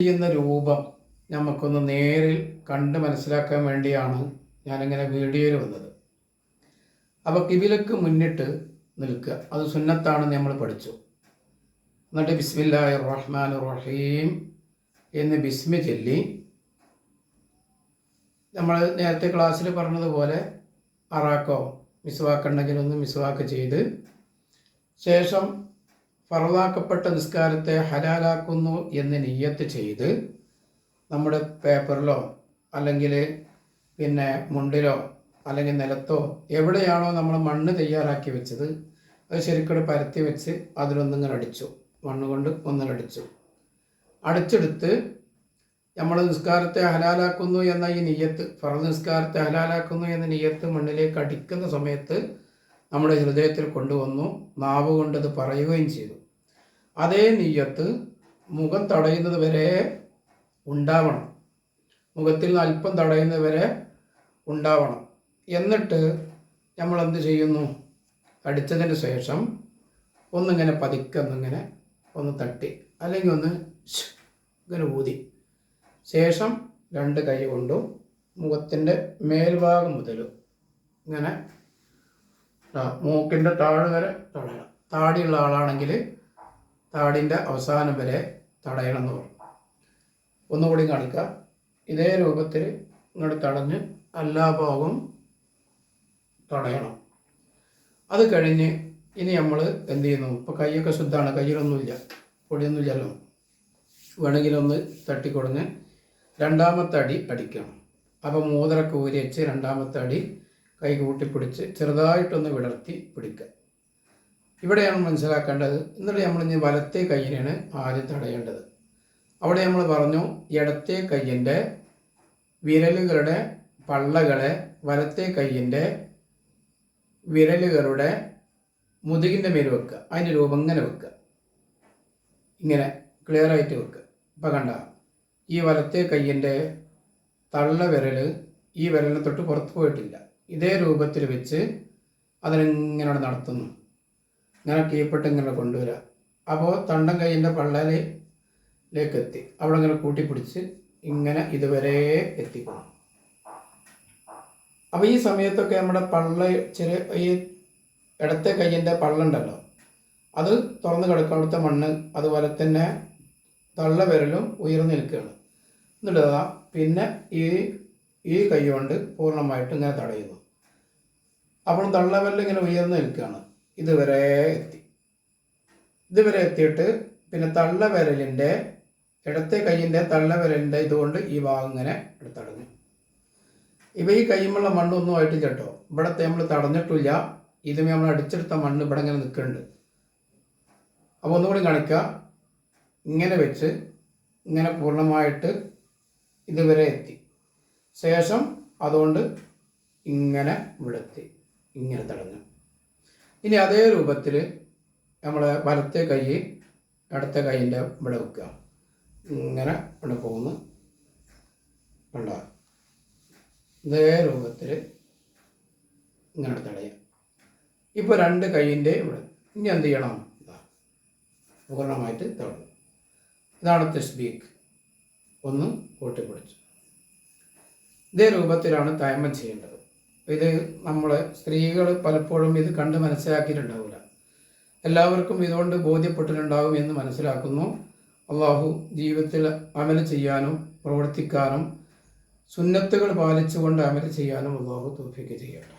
ചെയ്യുന്ന രൂപം നമുക്കൊന്ന് നേരിൽ കണ്ട് മനസ്സിലാക്കാൻ വേണ്ടിയാണ് ഞാനിങ്ങനെ വീഡിയോയിൽ വന്നത്. അപ്പോൾ കിബിലക്ക് മുന്നിട്ട് നിൽക്കുക. അത് സുന്നത്താണെന്ന് നമ്മൾ പഠിച്ചു. എന്നിട്ട് ബിസ്മില്ലാഹി റഹ്മാൻ റഹീം എന്ന് ബിസ്മി ചൊല്ലി നമ്മൾ നേരത്തെ ക്ലാസ്സിൽ പറഞ്ഞതുപോലെ അറാക്കോ മിസ്വാക്കുണ്ടെങ്കിൽ ഒന്ന് മിസ്വാക്ക് ചെയ്ത് ശേഷം ഫറലാക്കപ്പെട്ട നിസ്കാരത്തെ ഹലാലാക്കുന്നു എന്ന് നിയ്യത്ത് ചെയ്ത് നമ്മുടെ പേപ്പറിലോ അല്ലെങ്കിൽ പിന്നെ മുണ്ടിലോ അല്ലെങ്കിൽ നിലത്തോ എവിടെയാണോ നമ്മൾ മണ്ണ് തയ്യാറാക്കി വെച്ചത് അത് ശരിക്കും പരത്തി വെച്ച് അതിലൊന്നിങ്ങനെ അടിച്ചു. മണ്ണ് കൊണ്ട് ഒന്നിലടിച്ചു അടിച്ചെടുത്ത് നമ്മൾ നിസ്കാരത്തെ ഹലാലാക്കുന്നു എന്ന ഈ നിയ്യത്ത് ഫറ നിസ്കാരത്തെ ഹലാലാക്കുന്നു എന്ന നിയ്യത്ത് മണ്ണിലേക്ക് അടിക്കുന്ന സമയത്ത് നമ്മുടെ ഹൃദയത്തിൽ കൊണ്ടുവന്നു നാവ് കൊണ്ടത് പറയുകയും ചെയ്തു. അതേ നീയത്ത് മുഖം തടയുന്നത് വരെ ഉണ്ടാവണം. മുഖത്തിൽ നിന്ന് അല്പം തടയുന്നത് വരെ ഉണ്ടാവണം. എന്നിട്ട് നമ്മൾ എന്ത് ചെയ്യുന്നു? അടിച്ചതിന് ശേഷം ഒന്നിങ്ങനെ പതിക്കൊന്നിങ്ങനെ ഒന്ന് തട്ടി. അല്ലെങ്കിൽ ഒന്ന് ഇങ്ങനെ ഊതി. ശേഷം രണ്ട് കൈ കൊണ്ടും മുഖത്തിന്റെ മേൽഭാഗം മുതൽ ഇങ്ങനെ മൂക്കിന്റെ താഴെ വരെ തടയണം. താടിയുള്ള ആളാണെങ്കിൽ താടിന്റെ അവസാനം വരെ തടയണം എന്ന് പറഞ്ഞു. ഒന്നുകൂടി കാണിക്കുക ഇതേ രൂപത്തിൽ ഇങ്ങോട്ട് തടഞ്ഞ് എല്ലാ ഭാഗവും തടയണം. അത് കഴിഞ്ഞ് ഇനി നമ്മൾ എന്ത് ചെയ്യുന്നു? ഇപ്പോൾ കൈയൊക്കെ ശുദ്ധമാണ് കയ്യിലൊന്നുമില്ല പൊടിയൊന്നുമില്ലല്ലോ. വേണമെങ്കിലൊന്ന് തട്ടിക്കൊടുങ്ങ് രണ്ടാമത്തെ അടി അടിക്കണം. അപ്പോൾ മൂതറൊക്കെ ഊരി വെച്ച് രണ്ടാമത്തെ അടി കൈ കൂട്ടിപ്പിടിച്ച് ചെറുതായിട്ടൊന്ന് വിടർത്തി പിടിക്കുക. ഇവിടെയാണ് മനസ്സിലാക്കേണ്ടത്. എന്നിട്ട് നമ്മൾ ഇനി വലത്തെ കൈയിനാണ് ആദ്യം തടയേണ്ടത്. അവിടെ നമ്മൾ പറഞ്ഞു ഇടത്തെ കൈയിന്റെ വിരലുകളുടെ പള്ളകളെ വലത്തെ കൈയിന്റെ വിരലുകളുടെ മുതുകിന്റെ മേൽ വെക്കുക. അതിന്റെ രൂപം ഇങ്ങനെ വെക്കുക. ഇങ്ങനെ ക്ലിയർ ആയിട്ട് വെക്കുക. ഇപ്പം കണ്ട ഈ വലത്തെ കൈയിന്റെ തള്ള വിരൽ ഈ വിരലിനെ തൊട്ട് പുറത്ത് പോയിട്ടില്ല. ഇതേ രൂപത്തിൽ വെച്ച് അതിനെങ്ങനെ നടത്തുന്നു. ഇങ്ങനെ കീഴ്പ്പെട്ട് ഇങ്ങനെ കൊണ്ടുവരിക അപ്പോൾ തണ്ടൻ കൈയിന്റെ പള്ളലിലേക്ക് എത്തി അവിടെ ഇങ്ങനെ കൂട്ടിപ്പിടിച്ച് ഇങ്ങനെ ഇതുവരെ എത്തിക്കണം. അപ്പോൾ ഈ സമയത്തൊക്കെ നമ്മുടെ പള്ള ചെറിയ ഈ ഇടത്തെ കൈയിന്റെ പള്ളുണ്ടല്ലോ. അത് തുറന്ന് കിടക്കും അവിടുത്തെ മണ്ണ് അതുപോലെ തന്നെ തള്ള വിരലും ഉയർന്നു നിൽക്കുകയാണ്. എന്നിട്ട് പിന്നെ ഈ ഈ കൈ കൊണ്ട് പൂർണമായിട്ട് ഇങ്ങനെ തടയുന്നു. അപ്പോൾ തള്ള വിരൽ ഇങ്ങനെ ഉയർന്നു നിൽക്കുകയാണ്. ഇതുവരെ എത്തി. ഇതുവരെ എത്തിയിട്ട് പിന്നെ തള്ളവിരലിന്റെ ഇടത്തെ കൈയിന്റെ തള്ളവിരലിന്റെ ഇതുകൊണ്ട് ഈ ഭാഗം ഇങ്ങനെ എടുത്തടഞ്ഞു. ഇവ ഈ കൈമുള്ള മണ്ണൊന്നും ആയിട്ട് കേട്ടോ. ഇവിടത്തെ നമ്മൾ തടഞ്ഞിട്ടില്ല. ഇതുമേ നമ്മൾ അടിച്ചെടുത്ത മണ്ണ് ഇവിടെ ഇങ്ങനെ നിൽക്കുന്നുണ്ട്. അപ്പോൾ ഒന്നുകൂടി കാണിക്കുക ഇങ്ങനെ വെച്ച് ഇങ്ങനെ പൂർണമായിട്ട് ഇതുവരെ എത്തി. ശേഷം അതുകൊണ്ട് ഇങ്ങനെ വിടത്തി ഇങ്ങനെ തടഞ്ഞു. ഇനി അതേ രൂപത്തിൽ നമ്മൾ വലത്തെ കൈ അടുത്ത കൈയിന്റെ ഇവിടെ വെക്കുക. ഇങ്ങനെ ഇവിടെ പോകുന്നു. കണ്ട? ഇതേ രൂപത്തിൽ ഇങ്ങനെ തടയാം ഇപ്പോൾ രണ്ട് കൈയിന്റെ ഇവിടെ. ഇനി എന്ത് ചെയ്യണം? പൂർണമായിട്ട് തടഞ്ഞു ഇതാണ് തസ്ബീഖ് ഒന്ന് കൂട്ടിപ്പിടിച്ചു ഇതേ രൂപത്തിലാണ് തയമം ചെയ്യേണ്ടത്. ഇത് നമ്മൾ സ്ത്രീകൾ പലപ്പോഴും ഇത് കണ്ട് മനസ്സിലാക്കിയിട്ടുണ്ടാവില്ല എല്ലാവർക്കും ഇതുകൊണ്ട് ബോധ്യപ്പെട്ടിട്ടുണ്ടാകും എന്ന് മനസ്സിലാക്കുന്നു. അള്ളാഹു ജീവിതത്തിൽ അമൽ ചെയ്യാനും പ്രവർത്തിക്കാനും സുന്നത്തുകൾ പാലിച്ചുകൊണ്ട് അമൽ ചെയ്യാനും അള്ളാഹു തോഫിക്ക് ചെയ്യട്ടെ.